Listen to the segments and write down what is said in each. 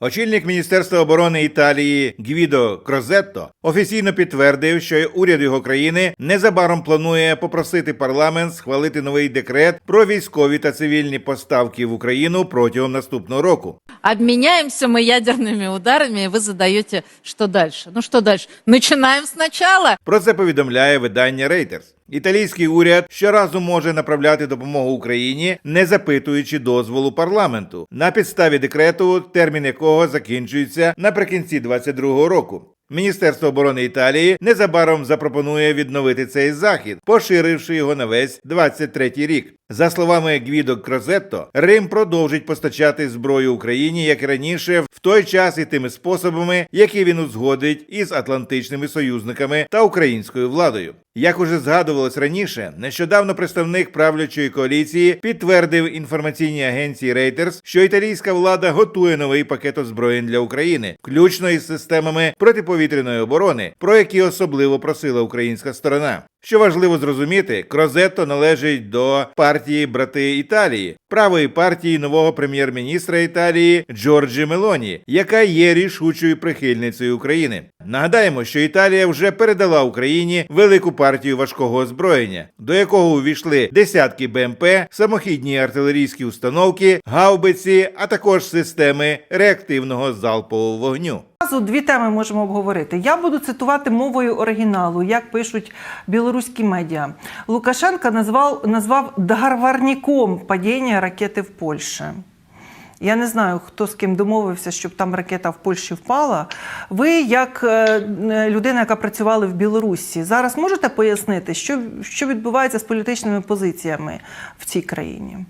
Очільник Міністерства оборони Італії Гвідо Крозетто офіційно підтвердив, що уряд його країни незабаром планує попросити парламент схвалити новий декрет про військові та цивільні поставки в Україну протягом наступного року. Обменяемся мы ядерными ударами, и вы задаете, что дальше? Ну что дальше? Начинаем сначала. Про це повідомляє видання Reuters. Італійський уряд щоразу може направляти допомогу Україні, не запитуючи дозволу парламенту, на підставі декрету, термін якого закінчується наприкінці 2022 року. Міністерство оборони Італії незабаром запропонує відновити цей захід, поширивши його на весь 23-й рік. За словами Гвідо Крозетто, Рим продовжить постачати зброю Україні як і раніше, в той час і тими способами, які він узгодить із атлантичними союзниками та українською владою. Як уже згадувалось раніше, нещодавно представник правлячої коаліції підтвердив інформаційній агенції Reuters, що італійська влада готує новий пакет озброєнь для України, включно із системами протиповітряної оборони, про які особливо просила українська сторона. Що важливо зрозуміти, Крозетто належить до партії Брати Італії, правої партії нового прем'єр-міністра Італії Джорджі Мелоні, яка є рішучою прихильницею України. Нагадаємо, що Італія вже передала Україні велику партію важкого озброєння, до якого увійшли десятки БМП, самохідні артилерійські установки, гаубиці, а також системи реактивного залпового вогню. Зразу дві теми можемо обговорити. Я буду цитувати мовою оригіналу, як пишуть білоруські медіа. Лукашенко назвав, назвав догарварником падіння ракети в Польщі. Я не знаю, хто з ким домовився, щоб там ракета в Польщі впала. Ви, як е, людина, яка працювала в Білорусі, зараз можете пояснити, що, що відбувається з політичними позиціями в цій країні?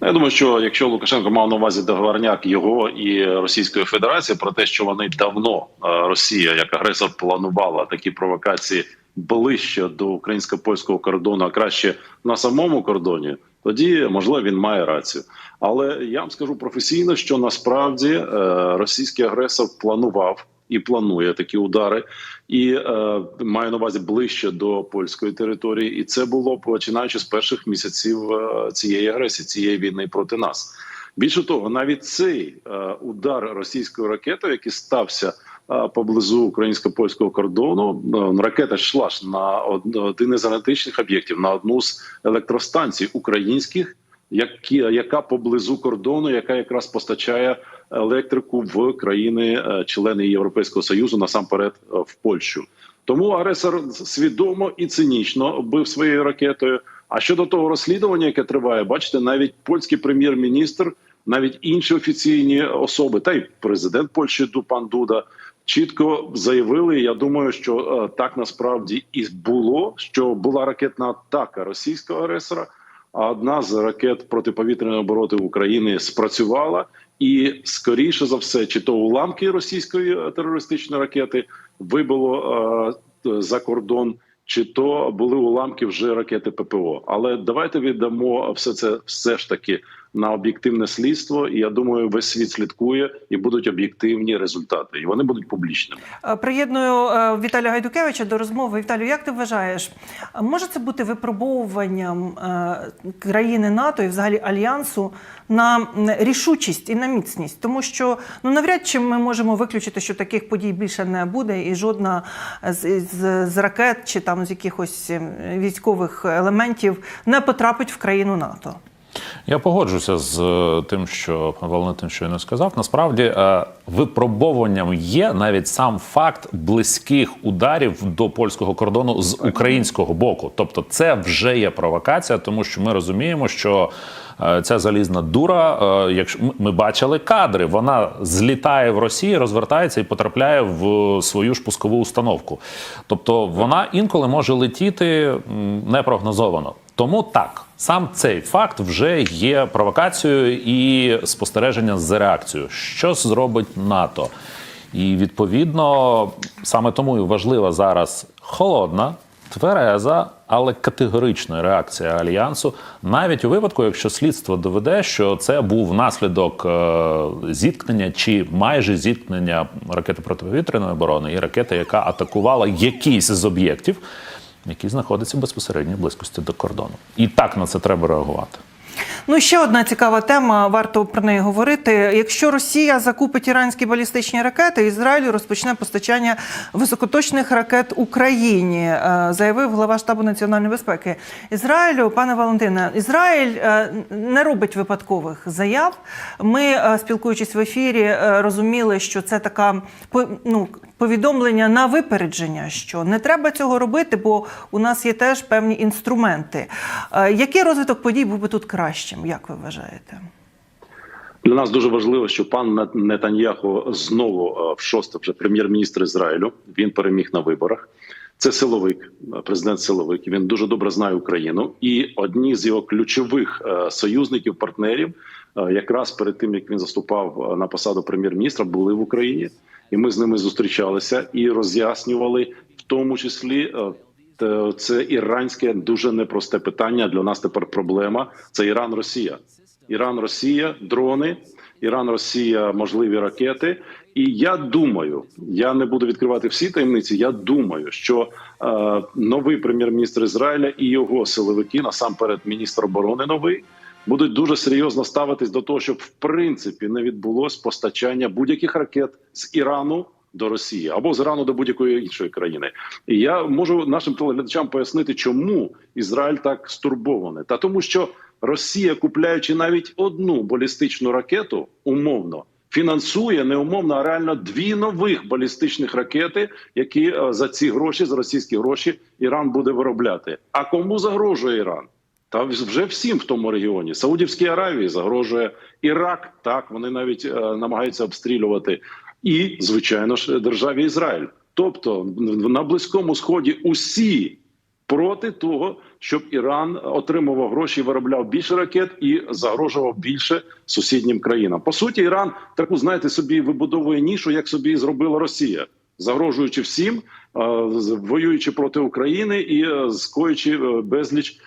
Ну, Я думаю, що якщо Лукашенко мав на увазі договорняк його і Російської Федерації про те, що вони давно е, Росія як агресор планувала такі провокації ближче до українсько-польського кордону, а краще на самому кордоні, тоді можливо він має рацію. Але я вам скажу професійно, що насправді е, російський агресор планував. І планує такі удари, і е, маю на увазі ближче до польської території, і це було починаючи з перших місяців е, цієї агресії, цієї війни проти нас. Більше того, навіть цей е, удар російською ракетою, який стався е, поблизу українсько-польського кордону, е, ракета йшла ж на од- один із аналітичних об'єктів на одну з електростанцій українських які, яка поблизу кордону, яка якраз постачає електрику в країни-члени Європейського союзу насамперед е, в Польщу. Тому агресор свідомо і цинічно бив своєю ракетою. А щодо того розслідування, яке триває, бачите, навіть польський прем'єр-міністр, навіть інші офіційні особи, та й президент Польщі Ду- пан Дуда чітко заявили. Я думаю, що е, так насправді і було, що була ракетна атака російського агресора. А одна з ракет протиповітряної оборони України спрацювала, і скоріше за все, чи то уламки російської е, терористичної ракети вибило е, за кордон, чи то були уламки вже ракети ППО. Але давайте віддамо все це все ж таки на об'єктивне слідство. І я думаю, весь світ слідкує і будуть об'єктивні результати, і вони будуть публічними. Е, Приєдную е, Віталія Гайдукевича до розмови. Віталію, як ти вважаєш, може це бути випробовуванням е, країни НАТО і взагалі альянсу на рішучість і на міцність? Тому що ну навряд чи ми можемо виключити, що таких подій більше не буде, і жодна з, з, з ракет чи там з якихось ем, військових елементів не потрапить в країну НАТО. Я погоджуся з е, тим, що пан Валентин щойно сказав. Насправді е, випробовуванням є навіть сам факт близьких ударів до польського кордону з українського боку. Тобто, це вже є провокація, тому що ми розуміємо, що е, ця залізна дура, якщо ми- бачили кадри, вона злітає в Росії, розвертається і потрапляє в свою ж пускову установку. Тобто, вона інколи може летіти непрогнозовано. Тому так, сам цей факт вже є провокацією і спостереження за реакцією. Що зробить НАТО? І відповідно саме тому і важлива зараз холодна, твереза, але категорична реакція альянсу, навіть у випадку, якщо слідство доведе, що це був наслідок е, зіткнення чи майже зіткнення ракети протиповітряної оборони і ракети, яка атакувала якийсь з об'єктів, який знаходиться в близькості до кордону. І так на це треба реагувати. Ну, ще одна цікава тема, варто про неї говорити. Якщо Росія закупить іранські балістичні ракети, Ізраїль розпочне постачання високоточних ракет Україні, е, заявив глава штабу національної безпеки Ізраїлю. Пане Валентине, Ізраїль е, не робить випадкових заяв. Ми, е, спілкуючись в ефірі, розуміли, що це така ну, повідомлення на випередження, що не треба цього робити, бо у нас є теж певні інструменти. Е, Який розвиток подій був би тут кращим, як ви вважаєте? Для нас дуже важливо, що пан Нет- Нетаньяху знову е, в шосте вже прем'єр-міністр Ізраїлю. Він переміг на виборах. Це силовик, е, президент силовик. Він дуже добре знає Україну. І одні з його ключових е, союзників, партнерів, е, якраз перед тим як він заступав на посаду прем'єр-міністра, були в Україні, і ми з ними зустрічалися і роз'яснювали, в тому числі. Це іранське дуже непросте питання. Для нас тепер проблема. Це Іран, Росія. Іран, Росія, дрони, Іран, Росія, можливі ракети. І я думаю, я не буду відкривати всі таємниці. Я думаю, що е, новий прем'єр-міністр Ізраїля і його силовики, насамперед, міністр оборони новий, будуть дуже серйозно ставитись до того, щоб в принципі не відбулось постачання будь-яких ракет з Ірану. До Росії або з Ірану до будь-якої іншої країни, і я можу нашим телеглядачам пояснити, чому Ізраїль так стурбований. Та тому, що Росія, купляючи навіть одну балістичну ракету, умовно фінансує не умовно, а реально дві нових балістичних ракети, які е, за ці гроші, за російські гроші, Іран буде виробляти. А кому загрожує Іран? Та вже всім в тому регіоні Саудівській Аравії загрожує Ірак. Так вони навіть е, намагаються обстрілювати, і звичайно ж державі Ізраїль. Тобто на близькому сході усі проти того, щоб Іран отримував гроші, виробляв більше ракет і загрожував більше сусіднім країнам. По суті, Іран таку знаєте собі вибудовує нішу, як собі зробила Росія, загрожуючи всім, е, воюючи проти України і е, скоюючи е, безліч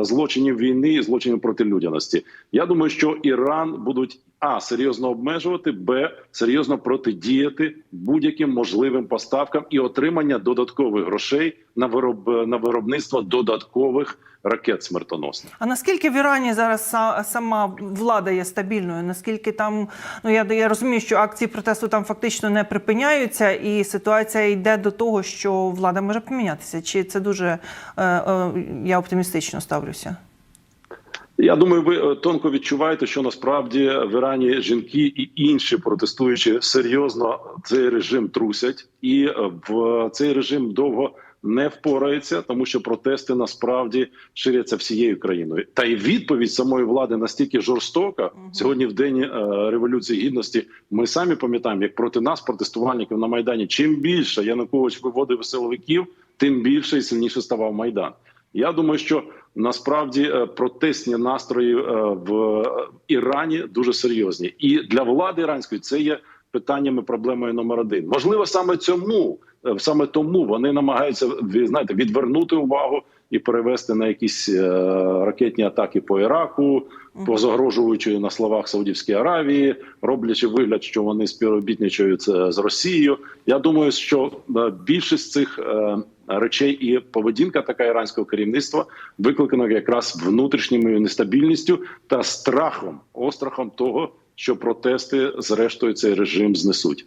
злочинів війни і злочинів проти людяності. Я думаю, що Іран будуть а серйозно обмежувати, б серйозно протидіяти будь-яким можливим поставкам і отримання додаткових грошей на вироб на виробництво додаткових ракет смертоносних. А наскільки в Ірані зараз сама влада є стабільною? Наскільки там ну я, я розумію, що акції протесту там фактично не припиняються, і ситуація йде до того, що влада може помінятися? Чи це дуже е, е, я оптимістично ставлюся? Я думаю, ви е, тонко відчуваєте, що насправді в Ірані жінки і інші протестуючі серйозно цей режим трусять, і е, в цей режим довго не впорається, тому що протести насправді ширяться всією країною. Та й відповідь самої влади настільки жорстока сьогодні, в день е, революції гідності. Ми самі пам'ятаємо, як проти нас, протестувальників на майдані, чим більше Янукович виводив силовиків, тим більше і сильніше ставав майдан. Я думаю, що насправді протесні протестні настрої е, в Ірані дуже серйозні, і для влади іранської це є питаннями проблемою номер один. Можливо, саме цьому е, саме тому вони намагаються знаєте, відвернути увагу і перевести на якісь е, ракетні атаки по Іраку, позагрожуючи на словах Саудівській Аравії, роблячи вигляд, що вони співробітничають е, з Росією. Я думаю, що е, більшість цих е, речей і поведінка така іранського керівництва викликана якраз внутрішньою нестабільністю та страхом, острахом того, що протести зрештою цей режим знесуть.